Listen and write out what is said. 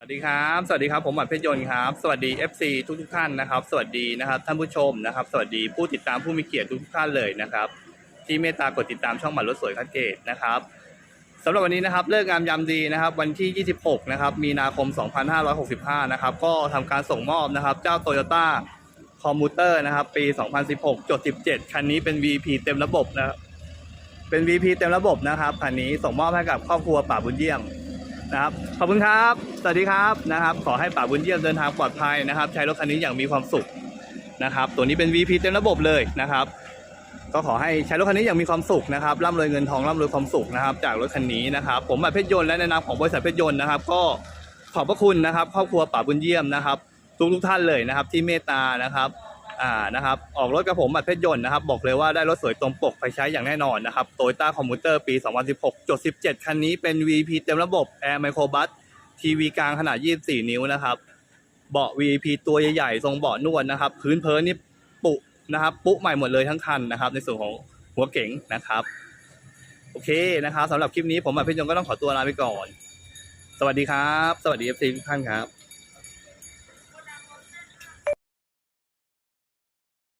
สวัสดีครับ สวัสดีครับ ผมหมัดเพชรยนต์ครับ สวัสดี FC ทุกทุกท่านนะครับ สวัสดีนะครับท่านผู้ชมนะครับ สวัสดีผู้ติดตามผู้มีเกียรติทุกทุกท่านเลยนะครับ ที่เมตตากดติดตามช่องหมัดรถสวยคัดเกตนะครับสำหรับวันนี้นะครับเลิกงามยามดีนะครับ วันที่ 26 นะครับ มีนาคม 2565 นะครับ ก็ทำการส่งมอบนะครับ เจ้าโตโยต้าคอมมูเตอร์นะครับ ปี 2016จด17 คันนี้เป็น VP เต็มระบบนะเป็น VP เต็มระบบนะครับคันนี้ส่งมอบให้กับครอบครัวป่าบุญเยี่ยม นะครับขอบคุณครับ สวัสดีครับนะครับ ขอให้ป่าบุญเยี่ยมเดินทางปลอดภัยนะครับ ใช้รถคันนี้อย่างมีความสุขนะครับ ตัวนี้เป็น VP เต็มระบบเลยนะครับ ก็ขอให้ใช้รถคันนี้อย่างมีความสุขนะครับร่ำรวยเงินทองร่ำรวยความสุขนะครับ จากรถคันนี้นะครับ ผมแบบเพชรยนต์และในนามของบริษัทเพชรยนต์นะครับ ก็ขอบพระคุณนะครับครอบครัวป่าบุญเยี่ยมนะครับ ทุกทุกท่านเลยนะครับ ที่เมตตานะครับ อ่านะครับออกรถกับผมบัตรเพชรยนต์นะครับบอกเลยว่าได้รถสวยตรงปกไปใช้อย่างแน่นอนนะครับโตโยต้าคอมมูเตอร์ปี 2016จด17 คันนี้เป็น VP เต็มระบบ Air Microbus ทีวีกลางขนาด 24 นิ้วนะครับเบาะ VP ตัวใหญ่ๆ ทรงเบาะนวดนะครับ พื้นเพลินนี่ปุนะครับ ปุใหม่หมดเลยทั้งคันนะครับ ในส่วนของหัวเก๋งนะครับ โอเคนะครับสำหรับคลิปนี้ผมบัตรเพชรยนต์ก็ต้องขอตัวลาไปก่อน สวัสดีครับ สวัสดี FC ทุกท่านครับ